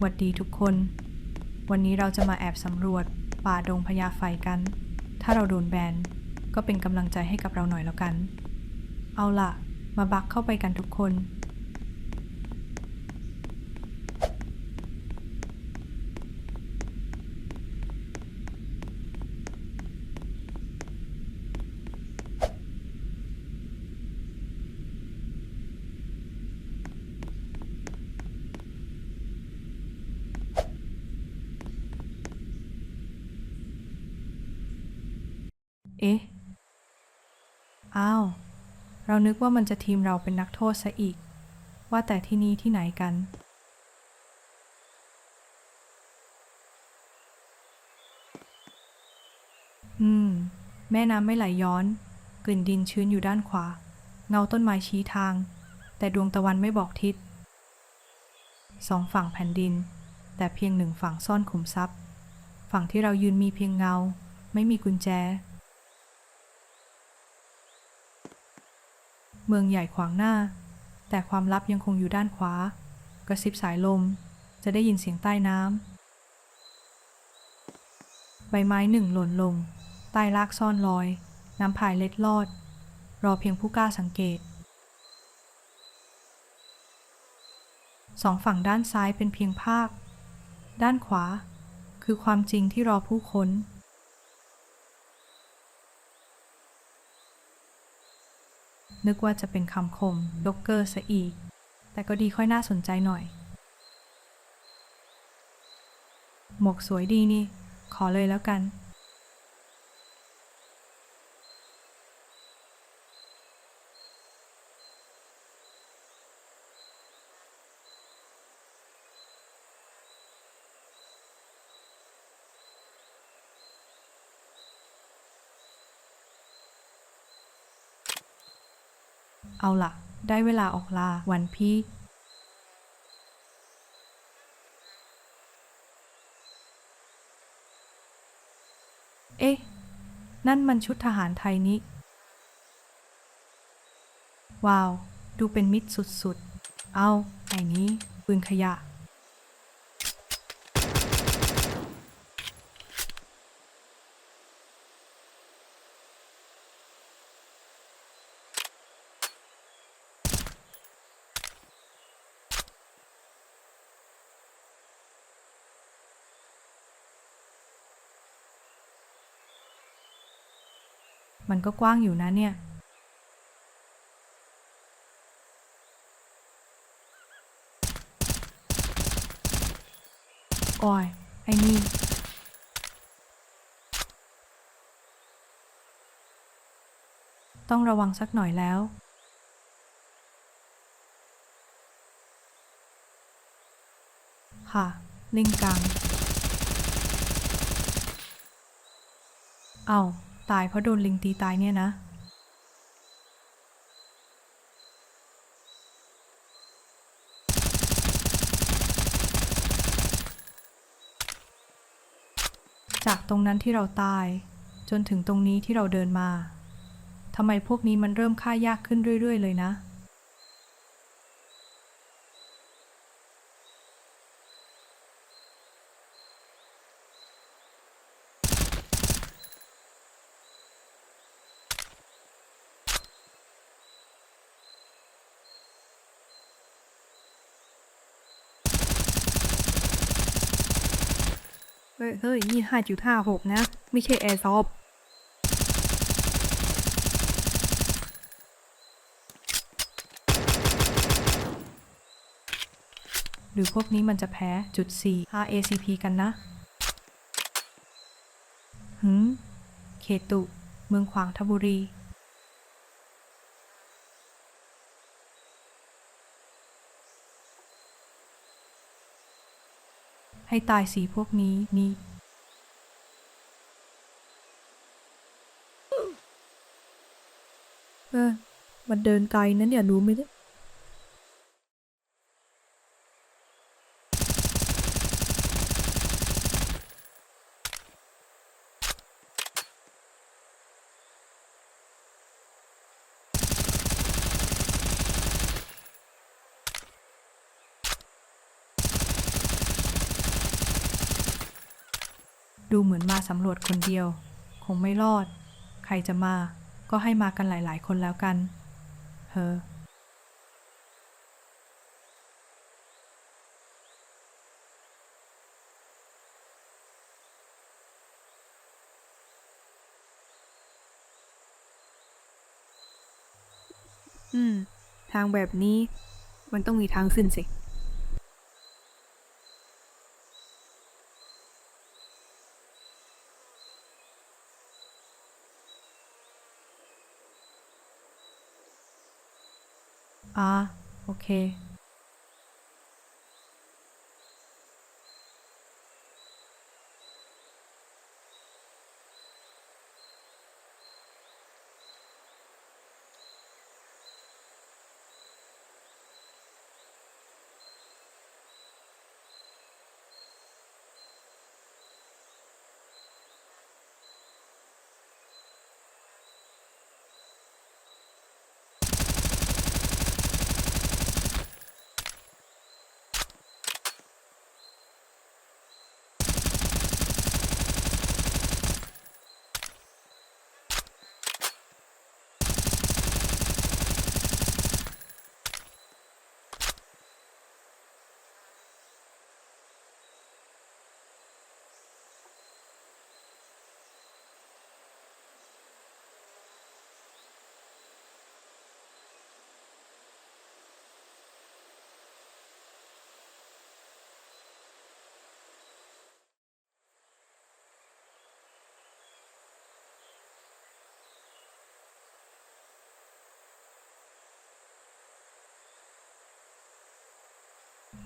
หวัดดีทุกคน วันนี้เราจะมาแอบสำรวจป่าดงพญาไฟกัน ถ้าเราโดนแบน ก็เป็นกำลังใจให้กับเราหน่อยแล้วกัน เอาล่ะ มาบักเข้าไปกันทุกคน เอ๊ะ อ้าว เรานึกว่ามันจะทีมเราเป็นนักโทษซะอีก ว่าแต่ที่นี่ที่ไหนกัน อืม แม่น้ำไม่ไหลย้อน กลิ่นดินชื้นอยู่ด้านขวา เงาต้นไม้ชี้ทาง แต่ดวงตะวันไม่บอกทิศ สองฝั่งแผ่นดิน แต่เพียงหนึ่งฝั่งซ่อนขุมทรัพย์ ฝั่งที่เรายืนมีเพียงเงา ไม่มีกุญแจ เมืองใหญ่ขวางหน้า แต่ความลับยังคงอยู่ด้านขวา กระซิบสายลม จะได้ยินเสียงใต้น้ำ ใบไม้หนึ่งหล่นลง ใต้รากซ่อนลอย น้ำพายเล็ดลอด รอเพียงผู้กล้าสังเกต สองฝั่งด้านซ้ายเป็นเพียงภาพ ด้านขวา คือความจริงที่รอผู้ค้น นึกว่าจะเป็นคำคมล็อกเกอร์ซะอีก แต่ก็ดีค่อยน่าสนใจหน่อย หมวกสวยดีนี่ ขอเลยแล้วกัน เอาละได้เวลาออกลาวันพี่เอ๊ะ นั่นมันชุดทหารไทยนี้ ว้าว ดูเป็นมิตรสุดๆ เอา ไอ้นี้ปืนขยะ มันก็กว้างอยู่นะเนี่ย โอ้ย ไอ้นี่ต้องระวังสักหน่อยแล้ว ค่ะ ลิงกัง เอา ตายเพราะโดนลิงตีตายเนี่ยนะ จากตรงนั้นที่เราตาย จนถึงตรงนี้ที่เราเดินมาทำไมพวกนี้มันเริ่มฆ่ายากขึ้นเรื่อย ๆ เลยนะ เฮ้ยเฮ้ยนี่ห้าจุดห้าหกนะ ไม่ใช่แอร์ซอฟหรือพวกนี้มันจะแพ้จุด4 5 ACP กันนะ หืม เขตุ เมืองขวางทบุรี ให้ตายสีพวกนี้นี่เออ มันเดินไกลนะเนี่ยรู้ไหมเนี่ย ดูเหมือนมาสำรวจคนเดียว คงไม่รอด ใครจะมา ก็ให้มากันหลายๆ คนแล้วกัน เฮออืม ทางแบบนี้ มันต้องมีทางขึ้นสิ อ่า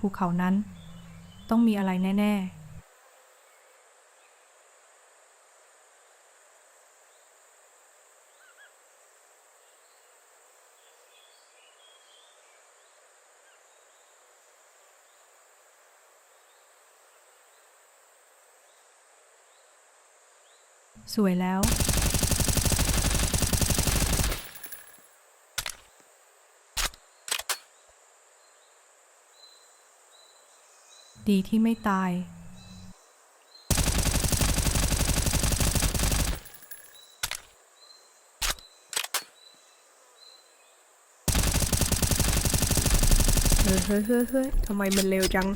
ภูเขานั้น ต้องมีอะไรแน่ ๆสวยแล้ว ดีที่ไม่ตายเฮ้ยเฮ้ยเฮ้ยเฮ้ยทำไมมันเร็วจัง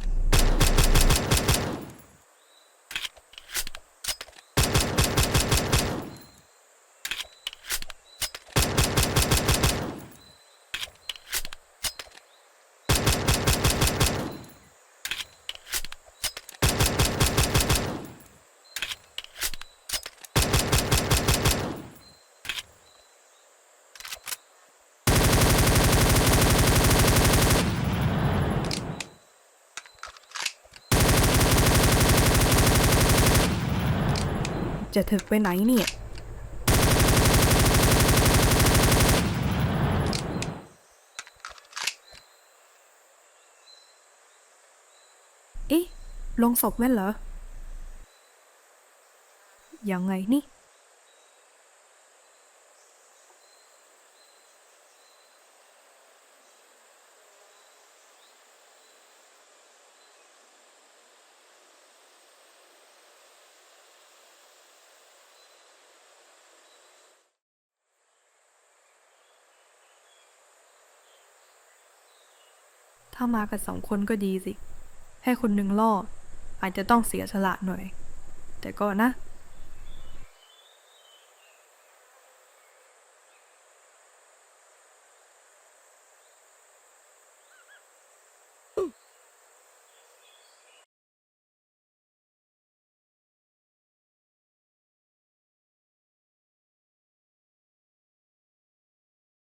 จะถึกไปไหนเนี่ย เอ๊ะลงศพแม่นเหรอ ยังไงนี่ ถ้ามากันสองคนก็ดีสิ ให้คนหนึ่งล่อ อาจจะต้องเสียสละหน่อย แต่ก็นะ